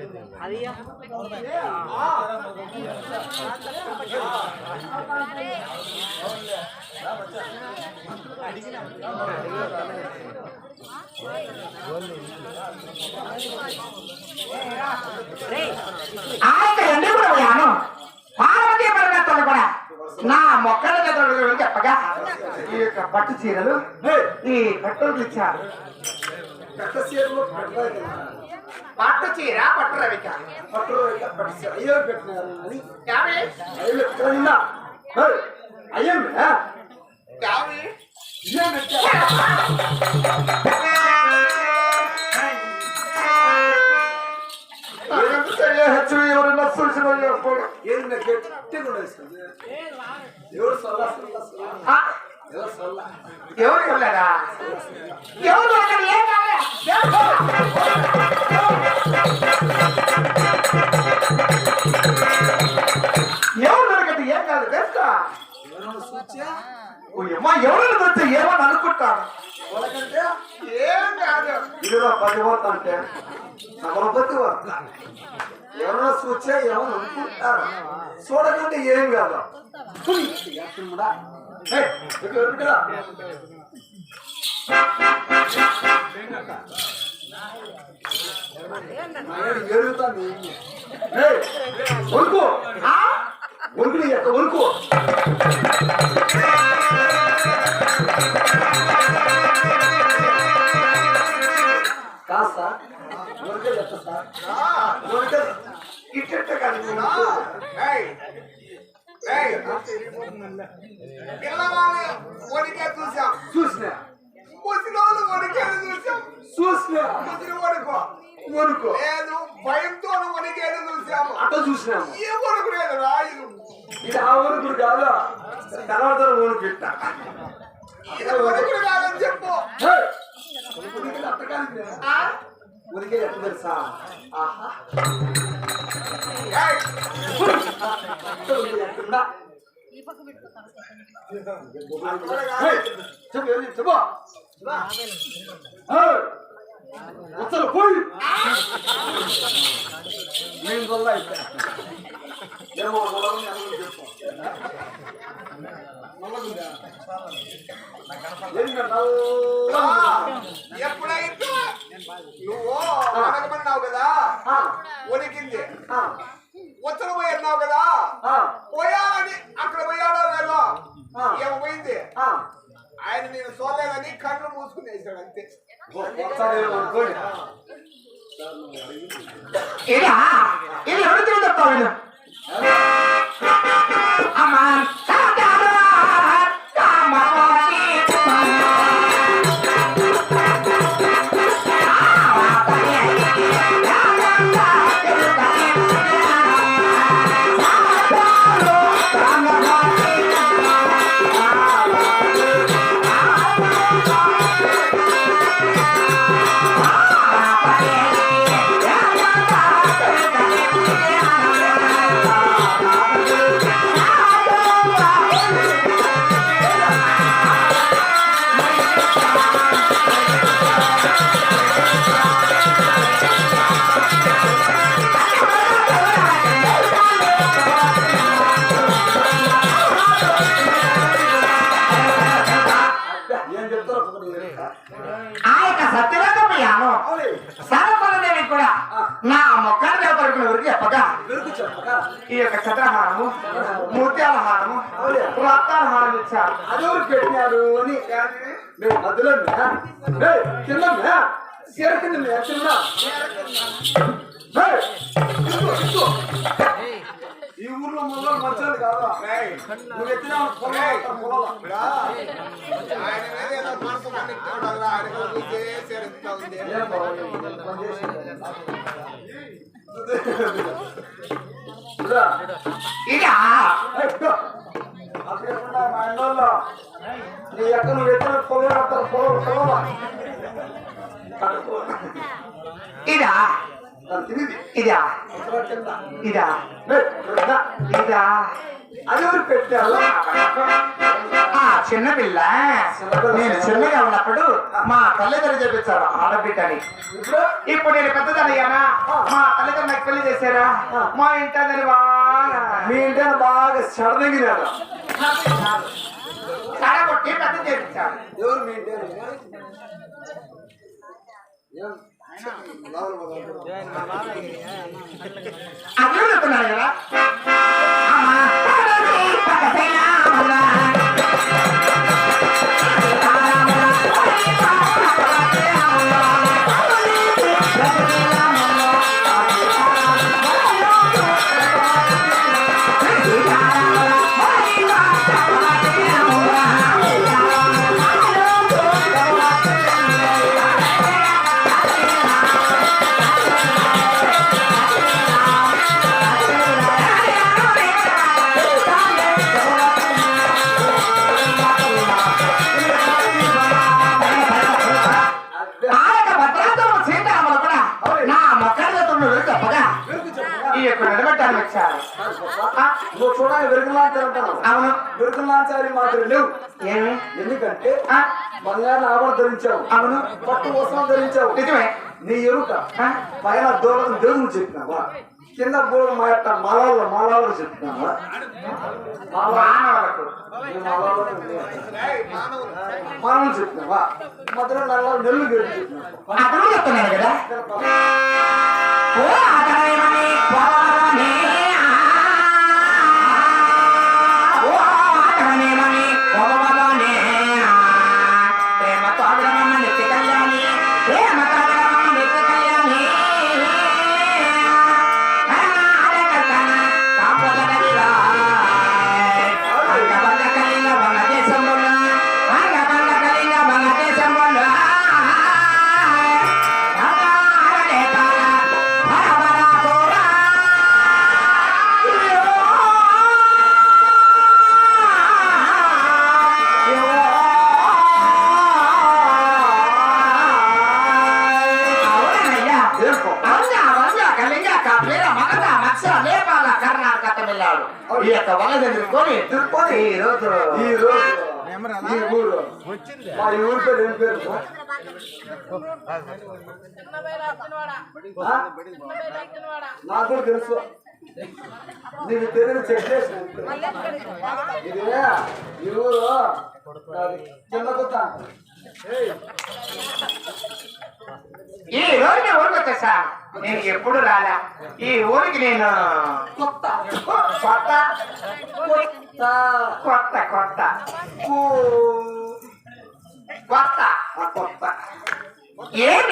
వస్తున్నదో ఆయన ఎందుకు కూడా పోయాను పార్వతీ పరమేశ్వరుడు కూడా నా మొక్కల చదువు చెప్పగా ఈ యొక్క పట్టు చీరలు ఈ పట్టులు ఇచ్చారు పట్టు చీర పట్టు రవిక యాభై యాభై ఎవరన్నా చూసిన ఏంటి గట్టిగా ఉండేది ఎవరు సల్లా సల్లా సల్లా ఆ, ఎవరు సల్లా ఎవరు ఎవరు అక్కడ ఏం కాలే ఎవరు దొరకదు ఏం కాదు. తెలుసా అమ్మా ఎవరు దొరికితే ఏమని అనుకుంటాను ఏం కాదు ఇదిగో పది అంటే సమరపతి వర్త ఎవరన్నా చూచా ఏమని అనుకుంటారు చూడకంటే ఏం కాదు ఎరుగుతాను ఉరుకు ఆ? ఎక్క ఉరుకు కాస్త ఉరికే చెప్తా సార్ ఇట్ట కానీ పిల్లవాళ్ళు వణికే చూసాం చూసినా? ముసలోళ్ళు వణికేది చూసాం చూసినా? ముసలి వణుకో ఉరుకు లేదు భయంతో వణికేది చూసాము అట్ట చూసినాము. ఏ వణుకు లేదు రాయు ఇది ఆ ఉరుకుడు కాదు తర్వాత ఉరుకు ఇట్ట ఇది వణుకుడు కాదని చెప్పు. ఉరికి ఎట్ట తెలుసా? ఆహా. చెప్పు ఏయ్, అసలు పోయి. నేను వల్ల? ఎప్పుడైతే నువ్వు వణకమన్నావు కదా ఆ, ఉత్తర పోయి అన్నావు కదా పోయాలని అక్కడ పోయాడో లేదో ఆ. ఏమో పోయింది. ఆ. ఆయన నేను చూడలేదని కళ్ళు మూసుకుని వేసాడు అంతే. అనుకోండి ఇలా ఇది ఎవరు ఈ యొక్క చంద్రహారము ముత్యాల హారము రత్నాల హారం ఇచ్చారు అదెవరు పెట్టినారు అని మేము మధ్యలో ఉన్నా? చీర కింద? ఇదిగో. ఈ ఊర్లో మొదలు మంచాలు కాదా నువ్వు ఎత్తిన పొలాలు? ఆయన ఇదా, ఎక్కడున్నా మా ఇంట్లో? నీ నువ్వు ఎత్తిన కడుపు ఇదా ఇదా. ఇదా ఎవరు పెట్టారు ఆ చిన్నపిల్ల. నేను చిన్నగా ఉన్నప్పుడు మా తల్లిదండ్రులు చెప్పించారు ఆడబిడ్డని. ఇప్పుడు? నేను పెద్దదయ్యానా మా తల్లిదండ్రులు నాకు పెళ్ళి చేశారా? మా ఇంటని బాగా. మీ ఇంటిని బాగా సడనగినాడు సడగొట్టి పెద్ద చేపించారు. ఎవరు మీ ఇంటి కదా? చూడాలి వెరుగులాంచారు అంటాను అవును. మాత్రం లేవు. ఏమి? ఎందుకంటే బంగారు ఆభరణ ధరించావు. అవును. పట్టు వస్త్రం ధరించావు. నిజమే. నీ ఎరుక పైన దూరం దేవుడు చెప్పినావా? కింద బోడు మా యొక్క మలాలు మలాలు చెప్పినావా? మానవులకు మానవులు చెప్పినావా? మధ్యలో నల్ల నెల్లు గేటు కదా. ఈ రోజు ఈ రోజు ఈ ఊరు మా ఈ ఊరి పేరు ఏం పేరు? ఆ? నాకు కూడా తెలుసు. నీకు తెలియని చెక్ చేసి ఇది ఈ ఊరు కింద కొత్త. ఈ రోజు వచ్చేసా నేను ఎప్పుడు రాలా? ఈ ఊరికి నేను కొత్త. కొత్త? కొత్త. కొత్త కొత్త కొత్త. ఏమి?